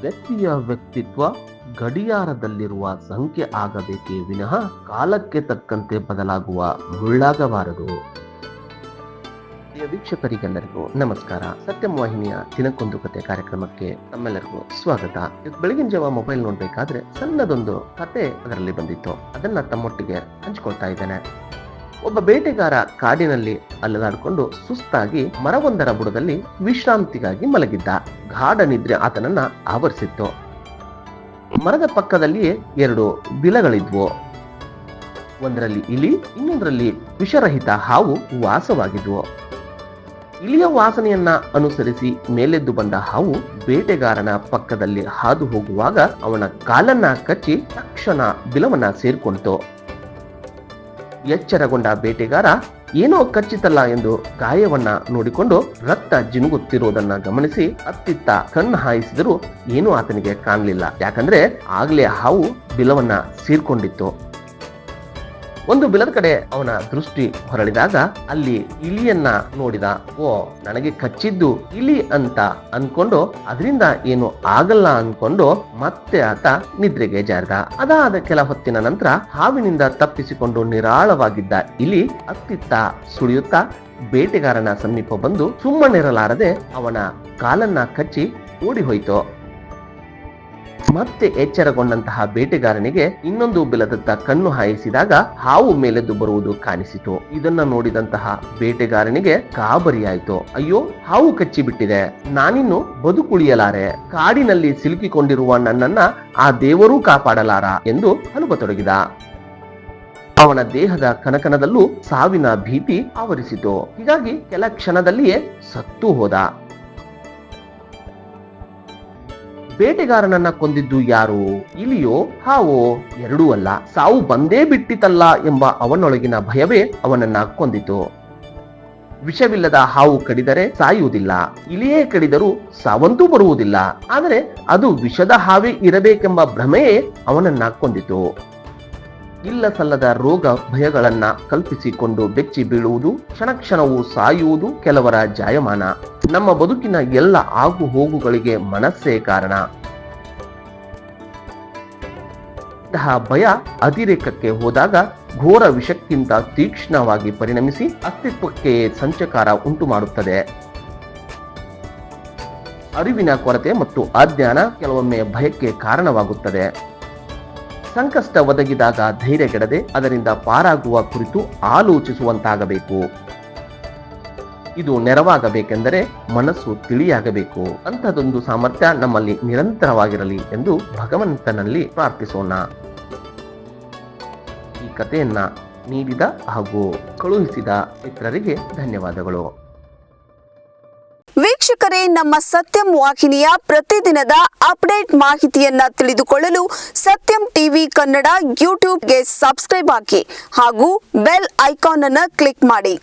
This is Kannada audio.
ವ್ಯಕ್ತಿಯ ವ್ಯಕ್ತಿತ್ವ ಗಡಿಯಾರದಲ್ಲಿರುವ ಸಂಖ್ಯೆ ಆಗಬೇಕೇ ವಿನಃ ಕಾಲಕ್ಕೆ ತಕ್ಕಂತೆ ಬದಲಾಗುವ ಮುಳ್ಳಾಗಬಾರದು. ವೀಕ್ಷಕರಿಗೆಲ್ಲರಿಗೂ ನಮಸ್ಕಾರ. ಸತ್ಯಂ ವಾಹಿನಿಯ ದಿನಕ್ಕೊಂದು ಕತೆ ಕಾರ್ಯಕ್ರಮಕ್ಕೆ ನಮ್ಮೆಲ್ಲರಿಗೂ ಸ್ವಾಗತ. ಬೆಳಗಿನ ಜಾವ ಮೊಬೈಲ್ ನೋಡ್ಬೇಕಾದ್ರೆ ಸಣ್ಣದೊಂದು ಕತೆ ಅದರಲ್ಲಿ ಬಂದಿತ್ತು. ಅದನ್ನ ತಮ್ಮೊಟ್ಟಿಗೆ ಹಂಚ್ಕೊಳ್ತಾ ಇದ್ದೇನೆ. ಒಬ್ಬ ಬೇಟೆಗಾರ ಕಾಡಿನಲ್ಲಿ ಅಲೆದಾಡಿಕೊಂಡು ಸುಸ್ತಾಗಿ ಮರವೊಂದರ ಬುಡದಲ್ಲಿ ವಿಶ್ರಾಂತಿಗಾಗಿ ಮಲಗಿದ್ದ. ಗಾಢ ನಿದ್ರೆ ಆತನನ್ನ ಆವರಿಸಿತ್ತು. ಮರದ ಪಕ್ಕದಲ್ಲಿಯೇ ಎರಡು ಬಿಲಗಳಿದ್ವು ಒಂದರಲ್ಲಿ ಇಲಿ, ಇನ್ನೊಂದರಲ್ಲಿ ವಿಷರಹಿತ ಹಾವು ವಾಸವಾಗಿದ್ವು. ಇಲಿಯ ವಾಸನೆಯನ್ನ ಅನುಸರಿಸಿ ಮೇಲೆದ್ದು ಬಂದ ಹಾವು ಬೇಟೆಗಾರನ ಪಕ್ಕದಲ್ಲಿ ಹಾದು ಹೋಗುವಾಗ ಅವನ ಕಾಲನ್ನ ಕಚ್ಚಿ ತಕ್ಷಣ ಬಿಲವನ್ನ ಸೇರ್ಕೊಂಡಿತು. ಎಚ್ಚರಗೊಂಡ ಬೇಟೆಗಾರ ಏನೋ ಕಚ್ಚಿತಲ್ಲ ಎಂದು ಗಾಯವನ್ನ ನೋಡಿಕೊಂಡು ರಕ್ತ ಜಿನುಗುತ್ತಿರುವುದನ್ನ ಗಮನಿಸಿ ಅತ್ತಿತ್ತ ಕಣ್ಣು ಹಾಯಿಸಿದರೂ ಏನೂ ಆತನಿಗೆ ಕಾಣಲಿಲ್ಲ. ಯಾಕಂದ್ರೆ ಆಗ್ಲೇ ಹಾವು ಬಿಲವನ್ನ ಸೀರ್ಕೊಂಡಿತ್ತು. ಒಂದು ಬಿಲದ ಕಡೆ ಅವನ ದೃಷ್ಟಿ ಹೊರಳಿದಾಗ ಅಲ್ಲಿ ಇಲಿಯನ್ನ ನೋಡಿದ, ಓ, ನನಗೆ ಕಚ್ಚಿದ್ದು ಇಲಿ ಅಂತ ಅನ್ಕೊಂಡು, ಅದರಿಂದ ಏನು ಆಗಲ್ಲ ಅನ್ಕೊಂಡು ಮತ್ತೆ ಆತ ನಿದ್ರೆಗೆ ಜಾರಿದ. ಅದಾದ ಕೆಲ ಹೊತ್ತಿನ ನಂತರ ಹಾವಿನಿಂದ ತಪ್ಪಿಸಿಕೊಂಡು ನಿರಾಳವಾಗಿದ್ದ ಇಲಿ ಅತ್ತಿತ್ತ ಸುಳಿಯುತ್ತಾ ಬೇಟೆಗಾರನ ಸಮೀಪ ಬಂದು ಸುಮ್ಮನಿರಲಾರದೆ ಅವನ ಕಾಲನ್ನ ಕಚ್ಚಿ ಓಡಿ ಹೋಯಿತು. ಮತ್ತೆ ಎಚ್ಚರಗೊಂಡಂತಹ ಬೇಟೆಗಾರನಿಗೆ ಇನ್ನೊಂದು ಬಿಲದತ್ತ ಕಣ್ಣು ಹಾಯಿಸಿದಾಗ ಹಾವು ಮೇಲೆದ್ದು ಬರುವುದು ಕಾಣಿಸಿತು. ಇದನ್ನ ನೋಡಿದಂತಹ ಬೇಟೆಗಾರನಿಗೆ ಕಾಬರಿಯಾಯಿತು. ಅಯ್ಯೋ, ಹಾವು ಕಚ್ಚಿ ಬಿಟ್ಟಿದೆ. ನಾನಿನ್ನು ಬದುಕುಳಿಯಲಾರೆ. ಕಾಡಿನಲ್ಲಿ ಸಿಲುಕಿಕೊಂಡಿರುವ ನನ್ನನ್ನ ಆ ದೇವರೂ ಕಾಪಾಡಲಾರ ಎಂದು ಅನುಭತೊಡಗಿದ ಅವನ ದೇಹದ ಕನಕನದಲ್ಲೂ ಸಾವಿನ ಭೀತಿ ಆವರಿಸಿತು. ಹೀಗಾಗಿ ಕೆಲ ಕ್ಷಣದಲ್ಲಿಯೇ ಸತ್ತು ಹೋದ. ಬೇಟೆಗಾರನನ್ನ ಕೊಂದಿದ್ದು ಯಾರು? ಇಲಿಯೋ? ಹಾವೋ? ಎರಡೂ ಅಲ್ಲ. ಸಾವು ಬಂದೇ ಬಿಟ್ಟಿತಲ್ಲ ಎಂಬ ಅವನೊಳಗಿನ ಭಯವೇ ಅವನನ್ನ ಕೊಂದಿತು. ವಿಷವಿಲ್ಲದ ಹಾವು ಕಡಿದರೆ ಸಾಯುವುದಿಲ್ಲ. ಇಲಿಯೇ ಕಡಿದರೂ ಸಾವಂತೂ ಬರುವುದಿಲ್ಲ. ಆದರೆ ಅದು ವಿಷದ ಹಾವೇ ಇರಬೇಕೆಂಬ ಭ್ರಮೆಯೇ ಅವನನ್ನ ಕೊಂದಿತು. ಇಲ್ಲ ಸಲ್ಲದ ರೋಗ ಭಯಗಳನ್ನ ಕಲ್ಪಿಸಿಕೊಂಡು ಬೆಚ್ಚಿ ಬೀಳುವುದು, ಕ್ಷಣ ಕ್ಷಣವು ಸಾಯುವುದು ಕೆಲವರ ಜಾಯಮಾನ. ನಮ್ಮ ಬದುಕಿನ ಎಲ್ಲ ಆಗು ಹೋಗುಗಳಿಗೆ ಮನಸ್ಸೇ ಕಾರಣ. ಇಂತಹ ಭಯ ಅತಿರೇಕಕ್ಕೆ ಹೋದಾಗ ಘೋರ ವಿಷಕ್ಕಿಂತ ತೀಕ್ಷ್ಣವಾಗಿ ಪರಿಣಮಿಸಿ ಅಸ್ತಿತ್ವಕ್ಕೆ ಸಂಚಕಾರ ಉಂಟು ಮಾಡುತ್ತದೆ ಅರಿವಿನ ಕೊರತೆ ಮತ್ತು ಅಜ್ಞಾನ ಕೆಲವೊಮ್ಮೆ ಭಯಕ್ಕೆ ಕಾರಣವಾಗುತ್ತದೆ. ಸಂಕಷ್ಟ ಒದಗಿದಾಗ ಧೈರ್ಯಗೆಡದೆ ಅದರಿಂದ ಪಾರಾಗುವ ಕುರಿತು ಆಲೋಚಿಸುವಂತಾಗಬೇಕು. ಇದು ನೆರವಾಗಬೇಕೆಂದರೆ ಮನಸ್ಸು ತಿಳಿಯಾಗಬೇಕು. ಅಂತದೊಂದು ಸಾಮರ್ಥ್ಯ ನಮ್ಮಲ್ಲಿ ನಿರಂತರವಾಗಿರಲಿ ಎಂದು ಭಗವಂತನಲ್ಲಿ ಪ್ರಾರ್ಥಿಸೋಣ. ಈ ಕಥೆಯನ್ನ ನೀಡಿದ ಹಾಗೂ ಕಳುಹಿಸಿದ ಮಿತ್ರರಿಗೆ ಧನ್ಯವಾದಗಳು. ವೀಕ್ಷಕರೇ, ನಮ್ಮ ಸತ್ಯಂ ವಾಹಿನಿಯ ಪ್ರತಿದಿನದ ಅಪ್ಡೇಟ್ ಮಾಹಿತಿಯನ್ನ ತಿಳಿದುಕೊಳ್ಳಲು ಸತ್ಯಂ ಟಿವಿ ಕನ್ನಡ ಯೂಟ್ಯೂಬ್ಗೆ ಸಬ್ಸ್ಕ್ರೈಬ್ ಹಾಕಿ ಹಾಗೂ ಬೆಲ್ ಐಕಾನ್ ಅನ್ನು ಕ್ಲಿಕ್ ಮಾಡಿ.